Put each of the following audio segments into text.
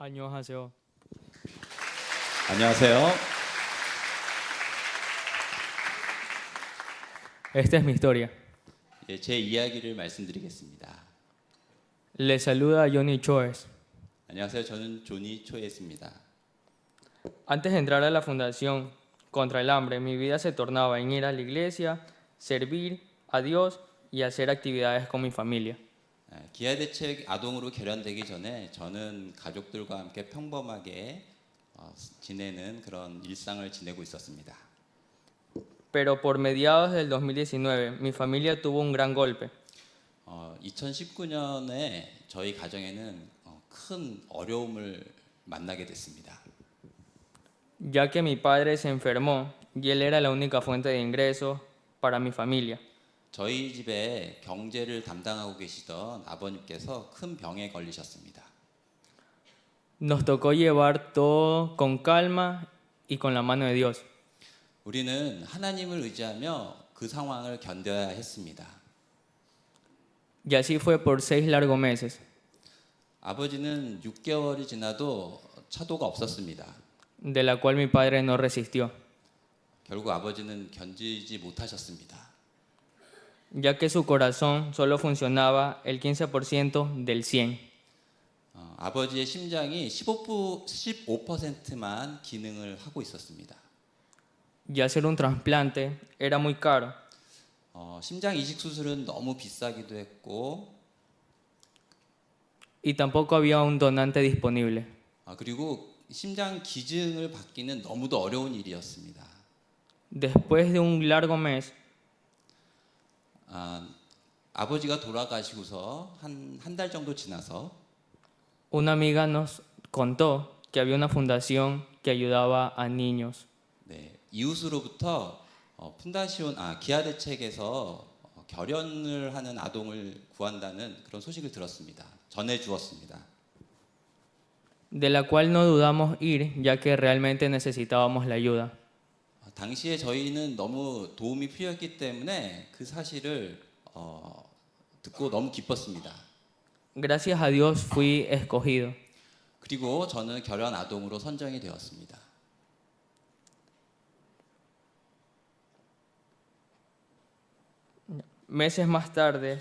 안녕하세요. 안녕하세요. Esta es mi historia. 예, 제 이야기를 말씀드리겠습니다. Les saluda Johnny Choes. 안녕하세요. 저는 조니 초에스입니다. Antes de entrar a la fundación contra el hambre, mi vida se tornaba en ir a la iglesia, servir a Dios y hacer actividades con mi familia. 아, 기아 대책 아동으로 결연되기 전에 저는 가족들과 함께 평범하게 어, 지내는 그런 일상을 지내고 있었습니다. Pero por mediados del 2019, mi familia tuvo un gran golpe. 어, 2019년에 저희 가정에는 어, 큰 어려움을 만나게 됐습니다. ya que mi padre se enfermó y él era la única fuente de ingresos para mi familia. 저희 집에 경제를 담당하고 계시던 아버님께서 큰 병에 걸리셨습니다. Nos tocó llevar todo con calma y con la mano de Dios. 우리는 하나님을 의지하며 그 상황을 견뎌야 했습니다. Y así fue por seis largos meses. 아버지는 6개월이 지나도 차도가 없었습니다. de la cual mi padre no resistió, 결국 아버지는 견디지 못하셨습니다. Ya que su corazón solo funcionaba el 15% del 100. 어, 아버지의 심장이 15%, 15%만 기능을 하고 있었습니다. Y hacer un trasplante era muy caro, 어, 심장 이식 수술은 너무 비싸기도 했고 y tampoco había un donante disponible. 아, 그리고 심장 기증을 받기는 너무도 어려운 일이었습니다. Después de un largo mes, 아, 아버지가 돌아가시고서 한 한 달 정도 지나서 una amiga nos contó que había una fundación que ayudaba a niños. 네, 이웃으로부터 어, 푼다시온 아 기아 대책에서 어, 결연을 하는 아동을 구한다는 그런 소식을 들었습니다. 전해 주었습니다. de la cual no dudamos ir, ya que realmente necesitábamos la ayuda. 아, 당시에 저희는 너무 도움이 필요했기 때문에 그 사실을 어, 듣고 너무 기뻤습니다. Gracias a Dios fui escogido. 그리고 저는 결연 아동으로 선정이 되었습니다. Meses más tarde,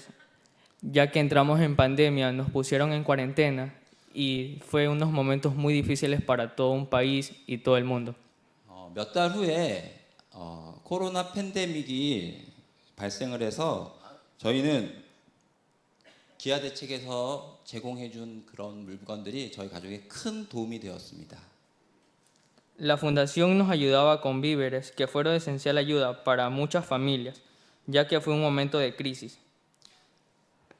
ya que entramos en pandemia, nos pusieron en cuarentena y fue unos momentos muy difíciles para todo un país y todo el mundo. 어, 몇 달 후에 어, 코로나 팬데믹이 발생을 해서 저희는 기아 대책에서 제공해준 그런 물건들이 저희 가족에 큰 도움이 되었습니다. La fundación nos ayudaba con víveres que fueron de esencial ayuda para muchas familias, ya que fue un momento de crisis.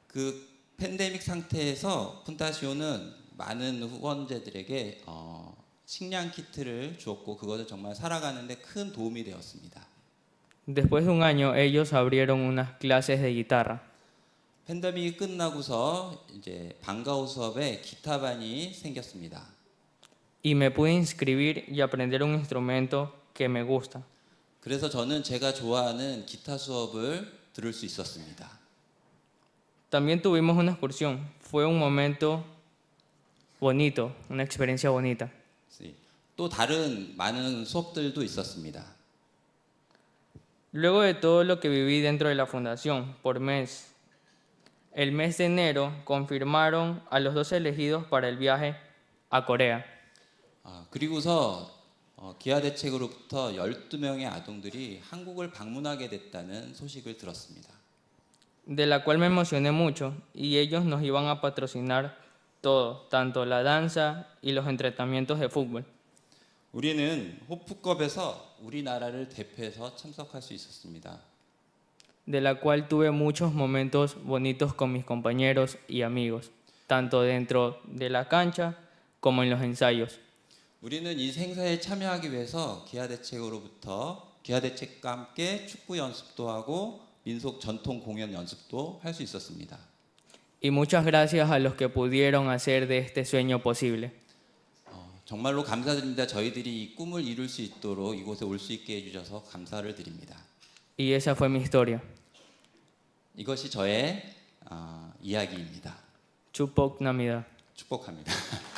그 팬데믹 상태에서 푼다시오는 많은 후원자들에게 어, 식량 키트를 주었고 그것은 정말 살아가는데 큰 도움이 되었습니다. Después de un año, ellos abrieron unas clases de guitarra. 팬데믹이 끝나고서 이제 방과후 수업에 기타반이 생겼습니다. y me pude inscribir y aprender un instrumento que me gusta. 그래서 저는 제가 좋아하는 기타 수업을 들을 수 있었습니다. También tuvimos una excursión. Fue un momento bonito, una experiencia bonita. 또 다른 많은 수업들도 있었습니다. Luego de todo lo que viví dentro de la fundación por mes, el mes de enero confirmaron a los dos elegidos para el viaje a Corea. 아, 그리고서 어, 기아 대책으로부터 12명의 아동들이 한국을 방문하게 됐다는 소식을 들었습니다. de la cual me emocioné mucho y ellos nos iban a patrocinar todo, tanto la danza y los entrenamientos de fútbol. 우리는 호프컵에서 우리나라를 대표해서 참석할 수 있었습니다. de la cual tuve muchos momentos bonitos con mis compañeros y amigos, tanto dentro de la cancha como en los ensayos. 우리는 이 행사에 참여하기 위해서 기아 대책으로부터 기아 대책과 함께 축구 연습도 하고 민속 전통 공연 연습도 할 수 있었습니다. Y muchas gracias a los que pudieron hacer de este sueño posible. 어, 정말로 감사드립니다. 저희들이 이 꿈을 이룰 수 있도록 이곳에 올 수 있게 해주셔서 감사를 드립니다. Y esa fue mi historia. 이것이 저의 어, 이야기입니다. Chupok Namida. 축복합니다.